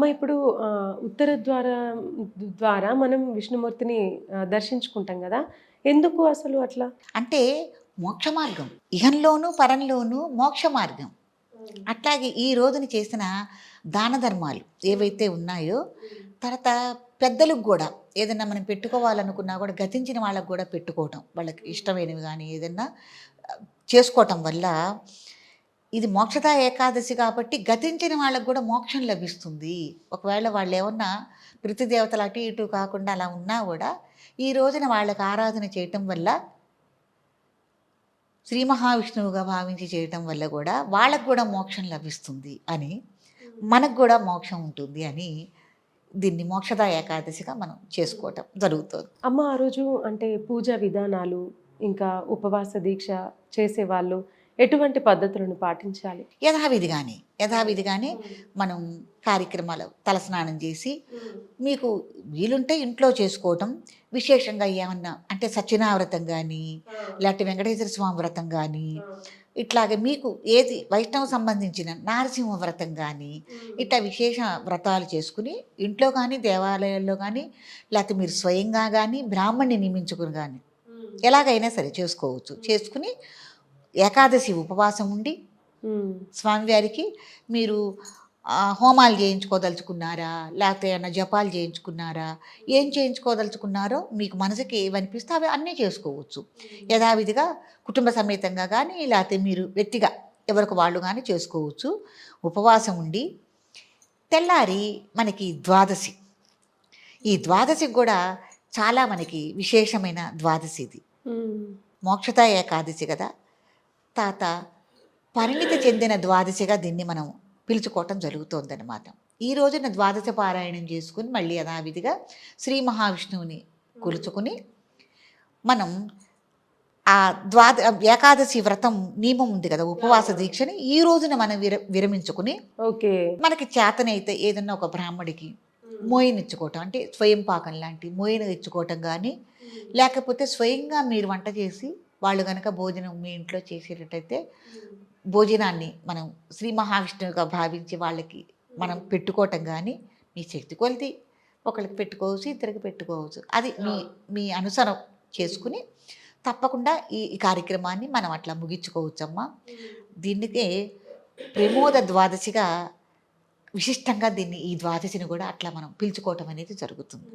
అమ్మ ఇప్పుడు ఉత్తర ద్వారా ద్వారా మనం విష్ణుమూర్తిని దర్శించుకుంటాం కదా. ఎందుకు అసలు అట్లా? అంటే మోక్ష మార్గం. ఇహంలోను పరంలోను మోక్ష మార్గం. అట్లాగే ఈ రోజున చేసిన దాన ధర్మాలు ఏవైతే ఉన్నాయో తర్వాత పెద్దలకు కూడా ఏదైనా మనం పెట్టుకోవాలనుకున్నా కూడా గతించిన వాళ్ళకు కూడా పెట్టుకోవటం వాళ్ళకి ఇష్టమైనవి కానీ ఏదైనా చేసుకోవటం వల్ల ఇది మోక్షదా ఏకాదశి కాబట్టి గతించిన వాళ్ళకు కూడా మోక్షం లభిస్తుంది. ఒకవేళ వాళ్ళు ఏమన్నా దేవతలు అటు ఇటు కాకుండా అలా ఉన్నా కూడా ఈ రోజున వాళ్ళకి ఆరాధన చేయటం వల్ల శ్రీ మహావిష్ణువుగా భావించి చేయటం వల్ల కూడా వాళ్ళకు కూడా మోక్షం లభిస్తుంది అని మనకు కూడా మోక్షం ఉంటుంది అని దీన్ని మోక్షద ఏకాదశిగా మనం చేసుకోవటం జరుగుతుంది. అమ్మ ఆ రోజు అంటే పూజా విధానాలు ఇంకా ఉపవాస దీక్ష చేసేవాళ్ళు ఎటువంటి పద్ధతులను పాటించాలి? యథావిధిగానే యథావిధిగానే మనం కార్యక్రమాలు తలస్నానం చేసి మీకు వీలుంటే ఇంట్లో చేసుకోవటం విశేషంగా ఏమన్నా అంటే సత్యనావ్రతం కానీ లేకపోతే వెంకటేశ్వర స్వామి వ్రతం కానీ ఇట్లాగే మీకు ఏది వైష్ణవ సంబంధించిన నారసింహ వ్రతం కానీ ఇట్లా విశేష వ్రతాలు చేసుకుని ఇంట్లో కానీ దేవాలయాల్లో కానీ లేకపోతే మీరు స్వయంగా కానీ బ్రాహ్మణ్ణి నియమించుకుని కానీ ఎలాగైనా సరే చేసుకోవచ్చు. చేసుకుని ఏకాదశి ఉపవాసం ఉండి స్వామివారికి మీరు హోమాలు చేయించుకోదలుచుకున్నారా? లేకపోతే ఏమైనా జపాలు చేయించుకున్నారా? ఏం చేయించుకోదలుచుకున్నారో మీకు మనసుకి ఏవనిపిస్తే అవి అన్నీ చేసుకోవచ్చు. యథావిధిగా కుటుంబ సమేతంగా కానీ లేకపోతే మీరు వ్యక్తిగా ఎవరికి వాళ్ళు కానీ చేసుకోవచ్చు. ఉపవాసం ఉండి తెల్లారి మనకి ద్వాదశి. ఈ ద్వాదశికి కూడా చాలా మనకి విశేషమైన ద్వాదశి ఇది. మోక్షత ఏకాదశి కదా? తాత పరిణితి చెందిన ద్వాదశిగా దీన్ని మనం పిలుచుకోవటం జరుగుతోందన్నమాట. ఈ రోజున ద్వాదశ పారాయణం చేసుకుని మళ్ళీ యథావిధిగా శ్రీ మహావిష్ణువుని కొలుచుకుని మనం ఆ ద్వాద ఏకాదశి వ్రతం నియమం ఉంది కదా ఉపవాస దీక్షని ఈ రోజున మనం విర విరమించుకుని ఓకే. మనకి చేతనైతే ఏదన్నా ఒక బ్రాహ్మడికి మోయనిచ్చుకోవటం అంటే స్వయం పాకం లాంటి మోయన ఇచ్చుకోవటం కానీ లేకపోతే స్వయంగా మీరు వంట చేసి వాళ్ళు కనుక భోజనం మీ ఇంట్లో చేసేటట్టయితే భోజనాన్ని మనం శ్రీ మహావిష్ణువుగా భావించి వాళ్ళకి మనం పెట్టుకోవటం కానీ మీ శక్తి కొలిది. ఒకరికి పెట్టుకోవచ్చు ఇద్దరికి పెట్టుకోవచ్చు. అది మీ మీ అనుసరం చేసుకుని తప్పకుండా ఈ ఈ కార్యక్రమాన్ని మనం అట్లా ముగించుకోవచ్చమ్మా. దీనికే ప్రమోద ద్వాదశిగా విశిష్టంగా దీన్ని ఈ ద్వాదశిని కూడా అట్లా మనం పిలుచుకోవటం అనేది జరుగుతుంది.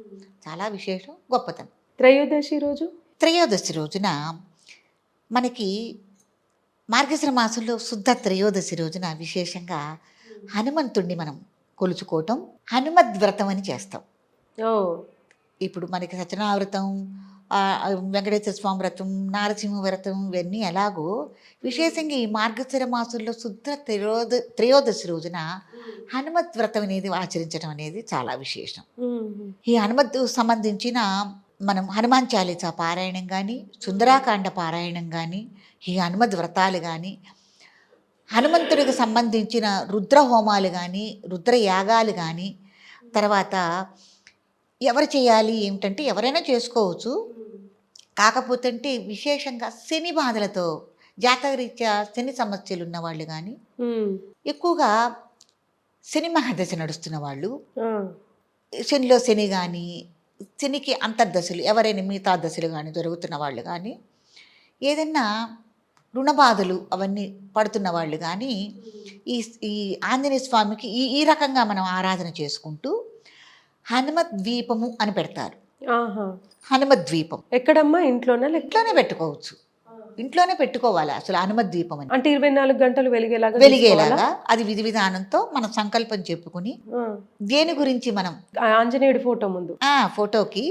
చాలా విశేషం గొప్పతనం. త్రయోదశి రోజు? త్రయోదశి రోజున మనకి మార్గశిర మాసంలో శుద్ధ త్రయోదశి రోజున విశేషంగా హనుమంతుణ్ణి మనం కొలుచుకోవటం హనుమద్ వ్రతం అని చేస్తాం. ఓ. ఇప్పుడు మనకి సత్యనావ్రతం ఆ, వెంకటేశ్వర స్వామి వ్రతం నారసింహ వ్రతం ఇవన్నీ ఎలాగో విశేషంగా ఈ మార్గశిర మాసంలో శుద్ధ త్రయోద త్రయోదశి రోజున హనుమత్ వ్రతం అనేది ఆచరించడం అనేది చాలా విశేషం. ఈ హనుమత్ సంబంధించిన మనం హనుమాన్ చాలీసా పారాయణం కానీ సుందరాకాండ పారాయణం కానీ ఈ హనుమద్ వ్రతాలు కానీ హనుమంతుడికి సంబంధించిన రుద్ర హోమాలు కానీ రుద్ర యాగాలు కానీ తర్వాత ఎవరు చేయాలి ఏమిటంటే ఎవరైనా చేసుకోవచ్చు. కాకపోతే అంటే విశేషంగా శని బాధలతో జాతకరీత్యా శని సమస్యలు ఉన్న వాళ్ళు కానీ ఎక్కువగా శని మహాదశ నడుస్తున్న వాళ్ళు. శనిలో శని కానీ శనికి అంతర్దశలు ఎవరైనా మిగతా దశలు కానీ జరుగుతున్న వాళ్ళు కానీ ఏదన్నా రుణ బాధలు అవన్నీ పడుతున్న వాళ్ళు కానీ ఈ ఈ ఆంజనేయ స్వామికి ఈ ఈ రకంగా మనం ఆరాధన చేసుకుంటూ హనుమత్ ద్వీపము అని పెడతారు. ఆహా. హనుమత్ ద్వీపం. ఎక్కడమ్మా? ఇంట్లోనా ఇంట్లోనే పెట్టుకోవచ్చు. ఇంట్లోనే పెట్టుకోవాలి? అసలు హనుమత్ ద్వీపం అని. అంటే ఇరవై నాలుగు గంటలు వెలిగేలాగా వెలిగేలాగా అది విధి విధానంతో మనం సంకల్పం చెప్పుకుని? దేని గురించి మనం ఆంజనేయుడి ఫోటో ముందు. ఆ ఫోటోకి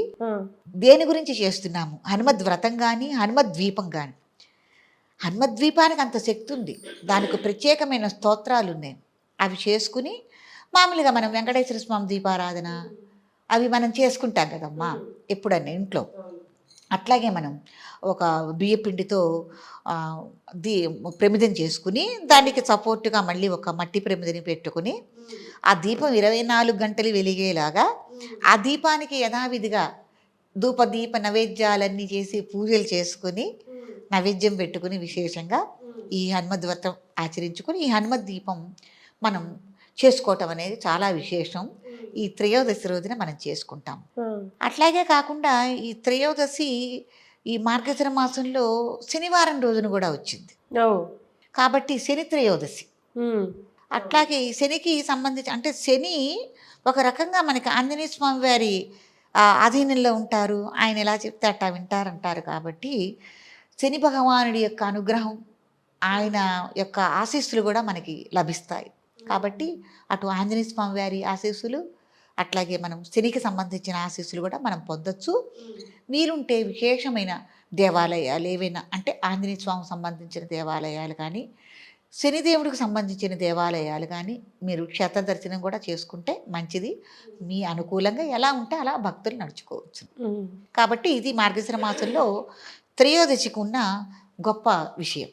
దేని గురించి చేస్తున్నాము? హనుమద్ వ్రతం కానీ హనుమద్ ద్వీపం కానీ హనుమద్ ద్వీపానికి అంత శక్తి ఉంది. దానికి ప్రత్యేకమైన స్తోత్రాలు ఉన్నాయి. అవి చేసుకుని మామూలుగా మనం వెంకటేశ్వర స్వామి దీపారాధన అవి మనం చేసుకుంటాం కదమ్మా ఎప్పుడన్నా ఇంట్లో. అట్లాగే మనం ఒక బియ్యపిండితో దీ ప్రమిదం చేసుకుని దానికి సపోర్ట్గా మళ్ళీ ఒక మట్టి ప్రమిదని పెట్టుకుని ఆ దీపం ఇరవై నాలుగు గంటలు వెలిగేలాగా ఆ దీపానికి యథావిధిగా ధూప దీప నైవేద్యాలన్నీ చేసి పూజలు చేసుకుని నైవేద్యం పెట్టుకుని విశేషంగా ఈ హనుమద్ వ్రతం ఆచరించుకుని ఈ హనుమద్ దీపం మనం చేసుకోవటం అనేది చాలా విశేషం. ఈ త్రయోదశి రోజున మనం చేసుకుంటాం. అట్లాగే కాకుండా ఈ త్రయోదశి ఈ మార్గశిర మాసంలో శనివారం రోజున కూడా వచ్చింది. కాబట్టి శని త్రయోదశి. అట్లాగే ఈ శనికి సంబంధించి అంటే శని ఒక రకంగా మనకి ఆంజనేయ స్వామి వారి ఆధీనంలో ఉంటారు. ఆయన ఎలా చెప్తే అట్టా వింటారంటారు కాబట్టి శని భగవానుడి యొక్క అనుగ్రహం ఆయన యొక్క ఆశీస్సులు కూడా మనకి లభిస్తాయి. కాబట్టి అటు ఆంజనేయ స్వామి వారి ఆశీస్సులు అట్లాగే మనం శనికి సంబంధించిన ఆశీస్సులు కూడా మనం పొందొచ్చు. వీలుంటే విశేషమైన దేవాలయాలు ఏవైనా అంటే ఆంజనేయ స్వామికి సంబంధించిన దేవాలయాలు కానీ శనిదేవుడికి సంబంధించిన దేవాలయాలు కానీ మీరు క్షేత్ర దర్శనం కూడా చేసుకుంటే మంచిది. మీ అనుకూలంగా ఎలా ఉంటే అలా భక్తులు నడుచుకోవచ్చు. కాబట్టి ఇది మార్గశిర మాసంలో త్రయోదశికి ఉన్న గొప్ప విషయం.